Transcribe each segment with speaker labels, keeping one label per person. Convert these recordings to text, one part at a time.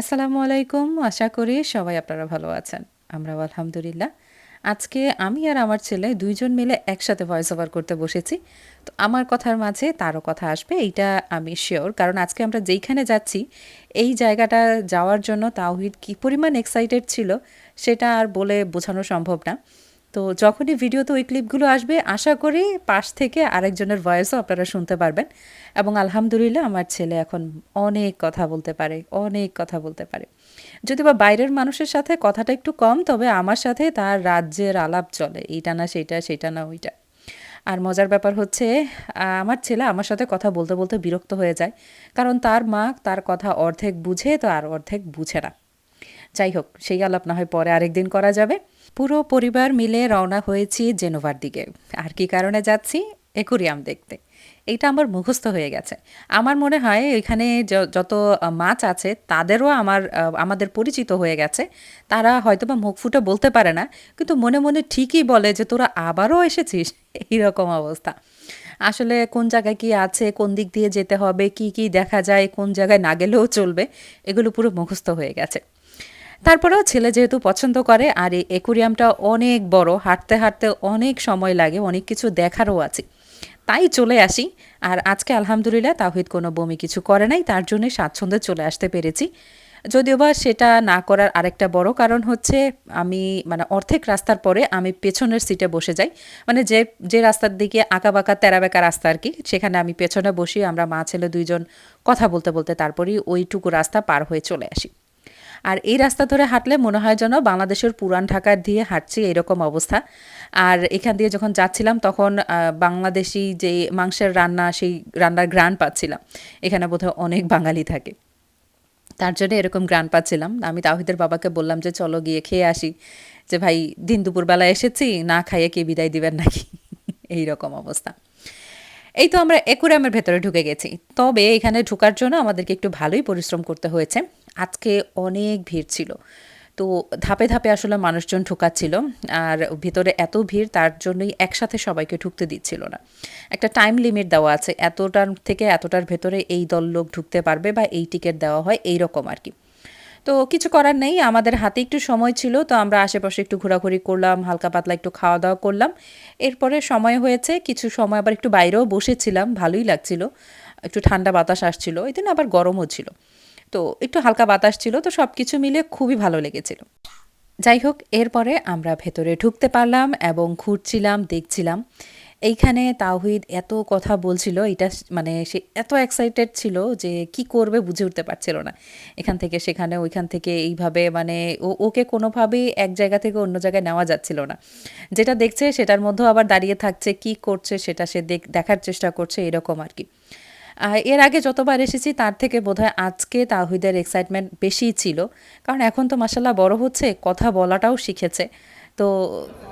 Speaker 1: আসসালামু আলাইকুম। আশা করি সবাই আপনারা ভালো আছেন। আমরাও আলহামদুলিল্লাহ। আজকে আমি আর আমার ছেলে দুইজন মিলে একসাথে ভয়েস ওভার করতে বসেছি। তো আমার কথার মাঝে তারও কথা আসবে, এইটা আমি শিওর কারণ আজকে আমরা যেইখানে যাচ্ছি, এই জায়গাটা যাওয়ার জন্য তাওহিদ কী পরিমাণ এক্সাইটেড ছিল, সেটা আর বলে বোঝানো সম্ভব না। তো যখনই ভিডিওতে ওই ক্লিপগুলো আসবে, আশা করি পাশ থেকে আরেকজনের ভয়েসও আপনারা শুনতে পারবেন। এবং আলহামদুলিল্লাহ আমার ছেলে এখন অনেক কথা বলতে পারে, অনেক কথা বলতে পারে। যদি বা বাইরের মানুষের সাথে কথাটা একটু কম, তবে আমার সাথে তার রাজ্যের আলাপ চলে। এইটা না সেইটা সেটা না, ওইটা। আর মজার ব্যাপার হচ্ছে আমার ছেলে আমার সাথে কথা বলতে বলতে বিরক্ত হয়ে যায়। কারণ তার মা তার কথা অর্ধেক বুঝে, তো আর অর্ধেক বুঝে না। যাই হোক সেই আলাপ না হয় পরে আরেকদিন করা যাবে। পুরো পরিবার মিলে রওনা হয়েছি জেনোভার দিকে। আর কি কারণে যাচ্ছি? একুরিয়াম দেখতে। এইটা আমার মুখস্থ হয়ে গেছে। আমার মনে হয় এখানে যত মাছ আছে, তাদেরও আমার আমাদের পরিচিত হয়ে গেছে। তারা হয়তো বা মুখ ফুটে বলতে পারে না, কিন্তু মনে মনে ঠিকই বলে যে তোরা আবারও এসেছিস। এইরকম অবস্থা। আসলে কোন জায়গায় কি আছে, কোন দিক দিয়ে যেতে হবে, কি কি দেখা যায়, কোন জায়গায় না গেলেও চলবে, এগুলো পুরো মুখস্থ হয়ে গেছে। তারপরেও ছেলে যেহেতু পছন্দ করে, আর এই অ্যাকুরিয়ামটা অনেক বড়, হাঁটতে হাঁটতে অনেক সময় লাগে, অনেক কিছু দেখারও আছে। তাই চলে আসি, আর আজকে আলহামদুলিল্লাহ তাহিদ কোনো বমি কিছু করে নাই, তার জন্য স্বাচ্ছন্দ্যে চলে আসতে পেরেছি। যদিও বা সেটা না করার আরেকটা বড় কারণ হচ্ছে, আমি মানে অর্ধেক রাস্তার পরে আমি পেছনের সিটে বসে যাই। মানে যে যে রাস্তার দিকে আঁকা বাঁকা তেরা বেঁকা রাস্তা আর কি, সেখানে আমি পেছনে বসি, আমরা মা, ছেলে দুইজন কথা বলতে বলতে তারপরেই ওইটুকু রাস্তা পার হয়ে চলে আসি। আর এই রাস্তা ধরে হাঁটলে মনে হয় যেন বাংলাদেশের পুরান ঢাকার দিয়ে হাঁটছি এরকম অবস্থা। আর এখান দিয়ে যখন যাচ্ছিলাম তখন বাংলাদেশি যে মাংসের রান্না, সেই রান্নার গ্রান পাচ্ছিলাম। এখানে বোধহয় অনেক বাঙালি থাকে। তার জন্য এরকম গ্রান পাচ্ছিলাম। আমি তাহিদের বাবাকে বললাম যে, চলো গিয়ে খেয়ে আসি। যে, ভাই, দিন দুপুরবেলা এসেছি, না খাইয়ে কে বিদায় দিবেন নাকি? এই রকম অবস্থা। এই তো আমরা একুরামের ভেতরে ঢুকে গেছি। তবে এখানে ঢোকার জন্য আমাদেরকে একটু ভালোই পরিশ্রম করতে হয়েছে। আজকে অনেক ভিড় ছিল। তো ধাপে ধাপে আসলে মানুষজন ঢুকাচ্ছিল আর ভিতরে এত ভিড় তার জন্যই একসাথে সবাইকে ঢুকতে দিচ্ছিল না। একটা টাইম লিমিট দেওয়া আছে, এতটার থেকে এতটার ভেতরে এই দল লোক ঢুকতে পারবে বা এই টিকিট দেওয়া হয় এই রকম আর কি। তো কিছু করার নেই, আমাদের হাতে একটু সময় ছিল, তো আমরা আশেপাশে একটু ঘোরাঘুরি করলাম, হালকা পাতলা একটু খাওয়া দাওয়া করলাম। এরপরে সময় হয়েছে, কিছু সময় আবার একটু বাইরেও বসেছিলাম, ভালোই লাগছিল। একটু ঠান্ডা বাতাস আসছিল, ওই দিন আবার গরমও ছিল। তো একটু হালকা বাতাস ছিল, তো সব কিছু মিলে খুবই ভালো লেগেছিল। যাই হোক এরপরে আমরা ভেতরে ঢুকতে পারলাম এবং ঘুরছিলাম, দেখছিলাম। এইখানে তাওহিদ এত কথা বলছিল, এটা মানে সে এত এক্সাইটেড ছিল যে কি করবে বুঝে উঠতে পারছিল না। এখান থেকে সেখানে, ওইখান থেকে এইভাবে মানে ও, ওকে কোনোভাবেই এক জায়গা থেকে অন্য জায়গায় নেওয়া যাচ্ছিল না। যেটা দেখছে সেটার মধ্যেও আবার দাঁড়িয়ে থাকছে, কি করছে সেটা সে দেখ- দেখার চেষ্টা করছে, এরকম আর কি। এর আগে যতবার এসেছি, তার থেকে বোধহয় আজকে তাহিদের এক্সাইটমেন্ট বেশিই ছিল। কারণ এখন তো মাসাল্লাহ বড় হচ্ছে, কথা বলাটাও শিখেছে। তো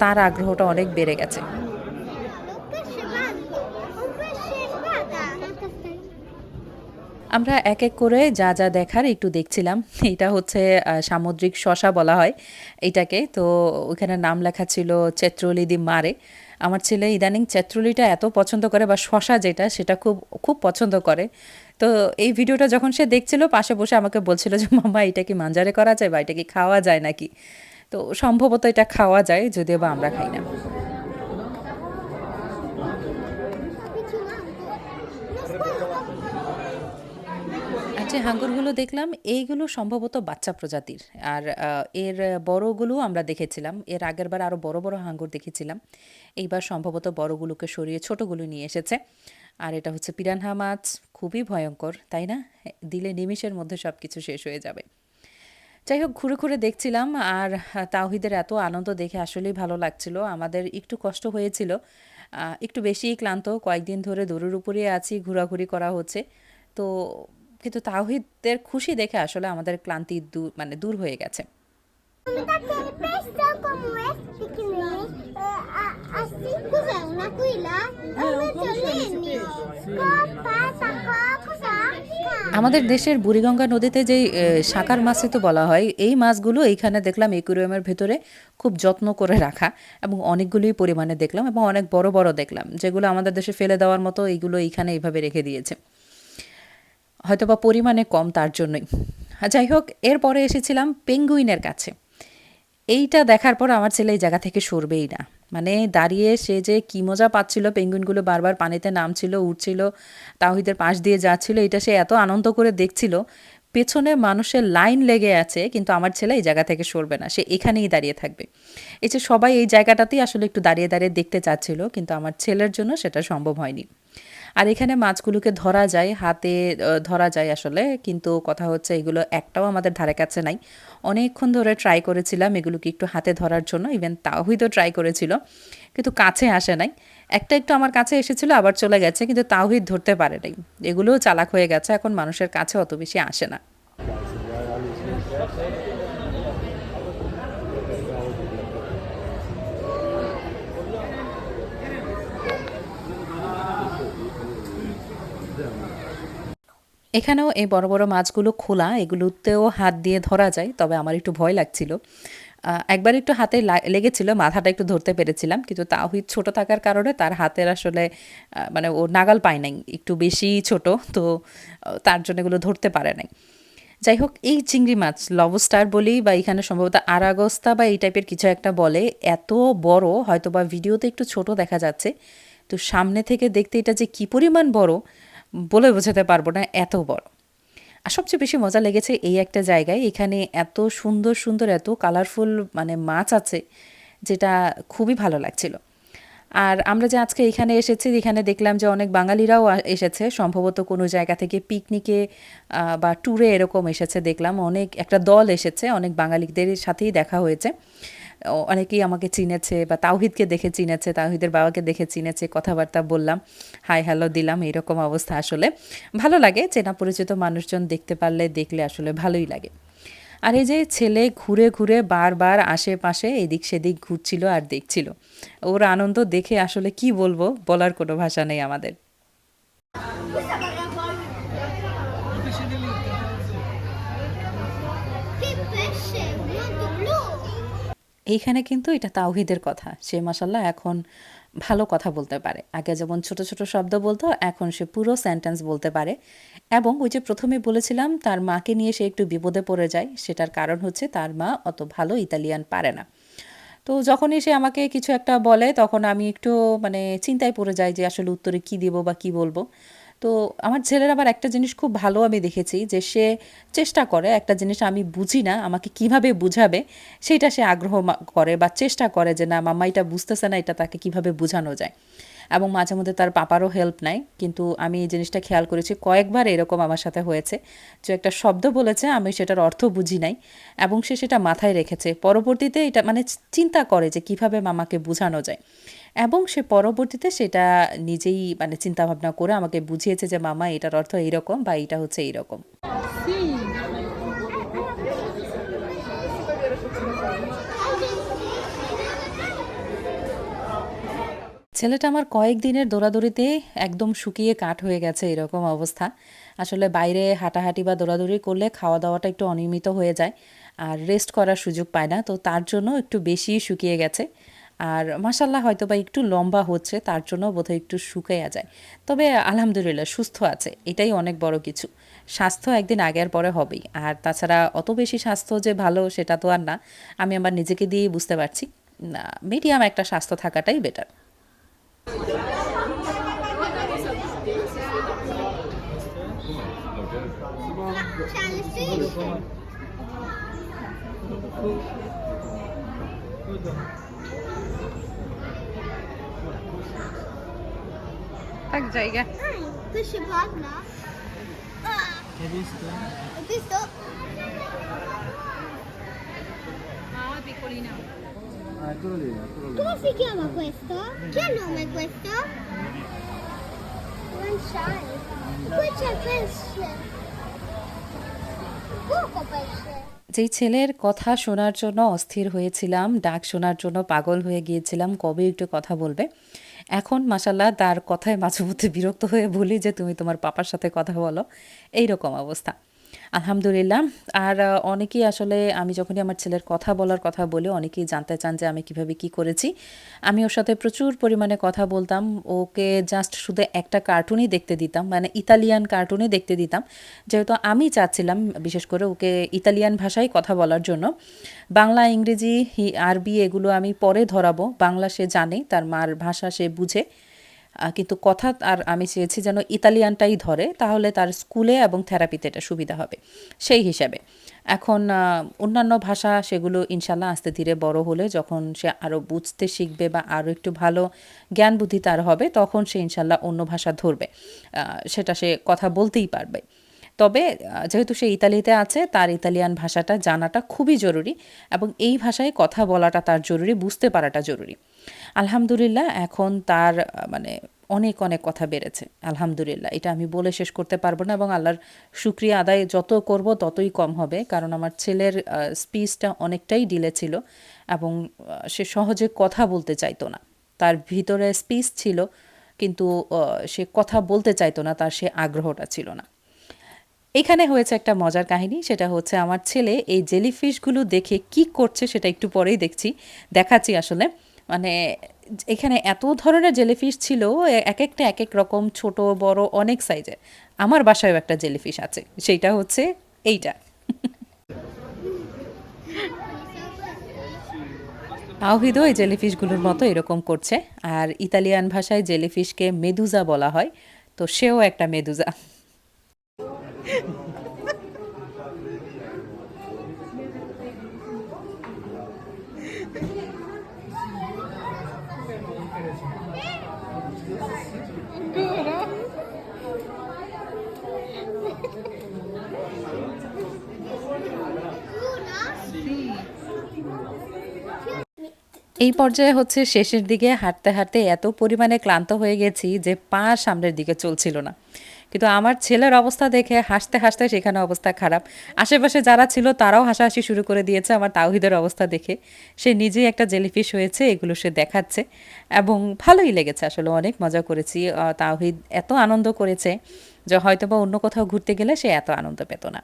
Speaker 1: তার আগ্রহটা অনেক বেড়ে গেছে। আমরা এক এক করে যা যা দেখার একটু দেখছিলাম। এটা হচ্ছে সামুদ্রিক শশা বলা হয় এটাকে। তো ওখানে নাম লেখা ছিল চেত্রলি দি মারে। আমার ছেলে ইদানিং চেত্রলিটা এত পছন্দ করে বা শশা যেটা, সেটা খুব খুব পছন্দ করে। তো এই ভিডিওটা যখন সে দেখছিল, পাশে বসে আমাকে বলছিল যে মামা এটা কি মাঞ্জারে করা যায় বা এটা কি খাওয়া যায় নাকি? তো সম্ভবত এটা খাওয়া যায়, যদিও বা আমরা খাই না। যে হাঙ্গরগুলো দেখলাম, এইগুলো সম্ভবত বাচ্চা প্রজাতির। আর এর বড়গুলো আমরা দেখেছিলাম। এর আগের বার আরও বড় বড় হাঙ্গর দেখেছিলাম। এইবার সম্ভবত বড়গুলোকে সরিয়ে ছোটগুলো নিয়ে এসেছে। আর এটা হচ্ছে পিরানহা মাছ, খুবই ভয়ঙ্কর, তাই না? দিলে নিমিষের মধ্যে সব কিছু শেষ হয়ে যাবে। যাই হোক, ঘুরে ঘুরে দেখছিলাম, আর তাওহিদের এত আনন্দ দেখে আসলেই ভালো লাগছিল। আমাদের একটু কষ্ট হয়েছিল। একটু বেশিই ক্লান্ত। কয়েকদিন ধরে দৌড়ের উপরে আছি, ঘোরাঘুরি করা হচ্ছে। তো কিন্তু তাওহিদের খুশি দেখে আসলে আমাদের ক্লান্তি দূর মানে দূর হয়ে গেছে. আমাদের দেশের বুড়িগঙ্গা নদীতে যেই সাকার মাছই তো বলা হয়, এই মাছগুলো এইখানে দেখলাম একুরিয়ামের ভেতরে খুব যত্ন করে রাখা এবং অনেকগুলোই পরিমাণে দেখলাম এবং অনেক বড় বড় দেখলাম, যেগুলো আমাদের দেশে ফেলে দেওয়ার মতো এইগুলো এইখানে এইভাবে রেখে দিয়েছে হয়তোবা পরিমাণে কম তার জন্যই। যাই হোক, এরপরে এসেছিলাম পেঙ্গুইনের কাছে। এইটা দেখার পর আমার ছেলে এই জায়গা থেকে সরবেই না। মানে দাঁড়িয়ে সে যে কি মজা পাচ্ছিল, পেঙ্গুইনগুলো বারবার পানিতে নামছিল উঠছিল তাওহিদের পাশ দিয়ে যাচ্ছিল, এটা সে এত আনন্দ করে দেখছিল। পেছনে মানুষের লাইন লেগে আছে, কিন্তু আমার ছেলে এই জায়গা থেকে সরবে না, সে এখানেই দাঁড়িয়ে থাকবে। এই যে সবাই এই জায়গাটাতেই আসলে একটু দাঁড়িয়ে দাঁড়িয়ে দেখতে চাচ্ছিল, কিন্তু আমার ছেলের জন্য সেটা সম্ভব হয়নি। আর এখানে মাছগুলোকে ধরা যায়, হাতে ধরা যায় আসলে। কিন্তু কথা হচ্ছে এগুলো একটাও আমাদের ধারে কাছে নাই। অনেকক্ষণ ধরে ট্রাই করেছিলাম এগুলোকে একটু হাতে ধরার জন্য ইভেন তাওহিদও ট্রাই করেছিল। কিন্তু কাছে আসে নাই। একটা একটু আমার কাছে এসেছিল, আবার চলে গেছে, কিন্তু তাওহিদ ধরতে পারে নাই। এগুলোও চালাক হয়ে গেছে, এখন মানুষের কাছে অত বেশি আসে না। এখানেও এই বড় বড় মাছগুলো খোলা, এগুলোতেও হাত দিয়ে ধরা যায়, তবে আমার একটু ভয় লাগছিল। একবার একটু হাতে লেগেছিল, মাথাটা একটু ধরতে পেরেছিলাম, কিন্তু তাওহিদ ছোট থাকার কারণে তার হাতের আসলে মানে ও নাগাল পায় নাই, একটু বেশি ছোট, তো তার জন্য এগুলো ধরতে পারে নাই। যাই হোক, এই চিংড়ি মাছ, লবস্টার বলি বা এখানে সম্ভবত আরাগস্তা বা এই টাইপের কিছু একটা বলে, এত বড় হয়তো বা ভিডিওতে একটু ছোট দেখা যাচ্ছে, তো সামনে থেকে দেখতে এটা যে কী পরিমাণ বড় বলে বোঝাতে পারব না, এত বড়। আর সবচেয়ে বেশি মজা লেগেছে এই একটা জায়গায়, এখানে এত সুন্দর সুন্দর, এত কালারফুল মানে মাছ আছে, যেটা খুবই ভালো লাগছিল। আর আমরা যে আজকে এখানে এসেছি, এখানে দেখলাম যে অনেক বাঙালিরাও এসেছে। সম্ভবত কোনো জায়গা থেকে পিকনিকে বা ট্যুরে এরকম এসেছে, দেখলাম। অনেক, একটা দল এসেছে, অনেক বাঙালিদের সাথেই দেখা হয়েছে। অনেকেই আমাকে চিনেছে বা তাওহিদকে দেখে চিনেছে, তাওহিদের বাবাকে দেখে চিনেছে, কথাবার্তা বললাম, হাই হ্যালো দিলাম এরকম অবস্থা আসলে। ভালো লাগে চেনা পরিচিত মানুষজন দেখতে পারলে, দেখলে আসলে ভালোই লাগে। আর এই যে ছেলে ঘুরে ঘুরে বারবার আশেপাশে এদিক সেদিক ঘুরছিল আর দেখছিল। ওর আনন্দ দেখে আসলে কি বলব, বলার কোনো ভাষা নেই আমাদের। এইখানে কিন্তু এটা তাওহিদের কথা। সে মাসাল্লাহ এখন ভালো কথা বলতে পারে। আগে যেমন ছোট ছোট শব্দ বলতো, এখন সে পুরো সেন্টেন্স বলতে পারে। এবং ওই যে প্রথমে বলেছিলাম, তার মাকে নিয়ে সে একটু বিপদে পড়ে যায়। সেটার কারণ হচ্ছে তার মা অত ভালো ইতালিয়ান পারে না। তো যখনই সে আমাকে কিছু একটা বলে, তখন আমি একটু মানে চিন্তায় পড়ে যাই যে আসলে উত্তরে কি দিব বা কি বলব। তো আমার ছেলের আবার একটা জিনিস খুব ভালো আমি দেখেছি যে সে চেষ্টা করে, একটা জিনিস আমি বুঝি না, আমাকে কীভাবে বুঝাবে, সেটা সে আগ্রহ করে বা চেষ্টা করে যে না, মাম্মা এটা বুঝতেছে না, এটা তাকে কীভাবে বোঝানো যায়। এবং মাঝে মধ্যে তার পাপারও হেল্প নেয় কিন্তু আমি এই জিনিসটা খেয়াল করেছি, কয়েকবার এরকম আমার সাথে হয়েছে যে একটা শব্দ বলেছে, আমি সেটার অর্থ বুঝি নাই এবং সে সেটা মাথায় রেখেছে। পরবর্তীতে এটা মানে চিন্তা করে যে কীভাবে মামাকে বোঝানো যায়। এবং সে পরবর্তীতে সেটা নিজেই মানে চিন্তাভাবনা করে আমাকে বুঝিয়েছে যে, মামা, এটার অর্থ এইরকম বা এটা হচ্ছে এইরকম। ছেলেটা আমার কয়েক দিনের দৌড়াদৌড়িতে একদম শুকিয়ে কাঠ হয়ে গেছে এরকম অবস্থা। আসলে বাইরে হাঁটাহাঁটি বা দৌড়াদৌড়ি করলে খাওয়া দাওয়াটা একটু অনিয়মিত হয়ে যায় আর রেস্ট করার সুযোগ পায় না। তো তার জন্য একটু বেশি শুকিয়ে গেছে আর মাসাল্লাহ হয়তো বা একটু লম্বা হচ্ছে, তার জন্য বোধহয় একটু শুকিয়ে যায়। তবে আলহামদুলিল্লাহ সুস্থ আছে, এটাই অনেক বড় কিছু। স্বাস্থ্য একদিন আগের পরে হবেই আর তাছাড়া অত বেশি স্বাস্থ্য যে ভালো সেটা তো আর না, আমি আমার নিজেকে দিয়েই বুঝতে পারছি। না মিডিয়াম একটা স্বাস্থ্য থাকাটাই better Tak
Speaker 2: Jajga. Tu się bagna.
Speaker 3: Kiedy jest
Speaker 2: to? To
Speaker 3: Ah, eccolo lì, eccolo lì.
Speaker 2: Come si chiama questo? Che nome è questo? Guanciale. Qui c'è pesce. Poco pesce.
Speaker 1: যেই ছেলের কথা শোনার জন্য অস্থির হয়েছিলাম ডাক শোনার জন্য পাগল হয়ে গিয়েছিলাম কবে একটু কথা বলবে এখন মাসাল্লাহ তার কথায় মাঝে মধ্যে বিরক্ত হয়ে বলি যে তুমি তোমার পাপার সাথে কথা বলো এই রকম অবস্থা আলহামদুলিল্লাহ। আর অনেকেই আসলে আমি যখনই আমার ছেলের কথা বলার কথা বলে, অনেকেই জানতে চান যে আমি কীভাবে কি করেছি। আমি ওর সাথে প্রচুর পরিমাণে কথা বলতাম। ওকে জাস্ট শুধু একটা কার্টুনই দেখতে দিতাম মানে ইতালিয়ান কার্টুনই দেখতে দিতাম। যেহেতু আমি চাচ্ছিলাম, বিশেষ করে ওকে ইতালিয়ান ভাষায় কথা বলার জন্য। বাংলা, ইংরেজি আরবি এগুলো আমি পরে ধরাবো। বাংলা সে জানে, তার মার ভাষা সে বুঝে। কিন্তু কথা আর আমি চেয়েছি যেন ইতালিয়ানটাই ধরে, তাহলে তার স্কুলে এবং থেরাপিতে এটা সুবিধা হবে। সেই হিসাবে। এখন অন্যান্য ভাষা সেগুলো ইনশাল্লাহ আস্তে ধীরে বড় হলে যখন সে আরও বুঝতে শিখবে বা আরও একটু ভালো জ্ঞান বুদ্ধি তার হবে, তখন সে ইনশাল্লাহ অন্য ভাষা ধরবে। সেটা সে কথা বলতেই পারবে। তবে যেহেতু সে ইতালিতে আছে, তার ইতালিয়ান ভাষাটা জানাটা খুবই জরুরি এবং এই ভাষায় কথা বলাটা তার জরুরি, বুঝতে পারাটা জরুরি। আলহামদুলিল্লাহ, এখন তার মানে অনেক অনেক কথা বেড়েছে। আলহামদুলিল্লাহ, এটা আমি বলে শেষ করতে পারব না এবং আল্লাহর শুক্রিয়া আদায় যত করব ততই কম হবে, কারণ আমার ছেলের স্পিচটা অনেকটাই ডিলে ছিল এবং সে সহজে কথা বলতে চাইতো না। তার ভিতরে স্পিচ ছিল, কিন্তু সে কথা বলতে চাইতো না, তার সে আগ্রহটা ছিল না। এখানে হয়েছে একটা মজার কাহিনী, সেটা হচ্ছে আমার ছেলে এই জেলিফিশগুলো দেখে কি করছে সেটা একটু পরেই দেখছি, দেখাচ্ছি আসলে। মানে এখানে এত ধরনের জেলিফিশ ছিল, এক একটা, এক এক রকম, ছোট, বড়, অনেক সাইজের আমার বাসায়ও একটা জেলিফিশ আছে, সেইটা হচ্ছে এইটা। তাওহিদও এই জেলিফিশগুলোর মতো এরকম করছে, আর ইতালিয়ান ভাষায় জেলিফিশকে মেদুজা বলা হয়, তো সেও একটা মেদুজা। এই পর্যায়ে হচ্ছে শেষের দিকে হাঁটতে হাঁটতে এত পরিমাণে ক্লান্ত হয়ে গেছি যে পা সামনের দিকে চলছিল না। কিন্তু আমার ছেলের অবস্থা দেখে হাসতে হাসতে সেখানে অবস্থা খারাপ। আশেপাশে যারা ছিল তারাও হাসাহাসি শুরু করে দিয়েছে আমার তাওহিদের অবস্থা দেখে। সে নিজেই একটা জেলিফিশ হয়েছে, এগুলো সে দেখাচ্ছে। এবং ভালোই লেগেছে, আসলে অনেক মজা করেছি। তাওহিদ এত আনন্দ করেছে যে হয়তো বা অন্য কোথাও ঘুরতে গেলে সে এত আনন্দ পেত না।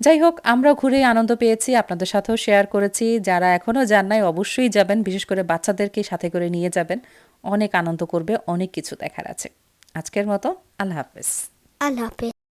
Speaker 1: যাই হোক, আমরা ঘুরে আনন্দ পেয়েছি, আপনাদের সাথেও শেয়ার করেছি। যারা এখনও যান নাই, অবশ্যই যাবেন, বিশেষ করে বাচ্চাদেরকে সাথে করে নিয়ে যাবেন। অনেক আনন্দ করবে, অনেক কিছু দেখার আছে। আজকের মতো, আল্লাহ হাফেজ।
Speaker 2: আল্লাহ হাফেজ।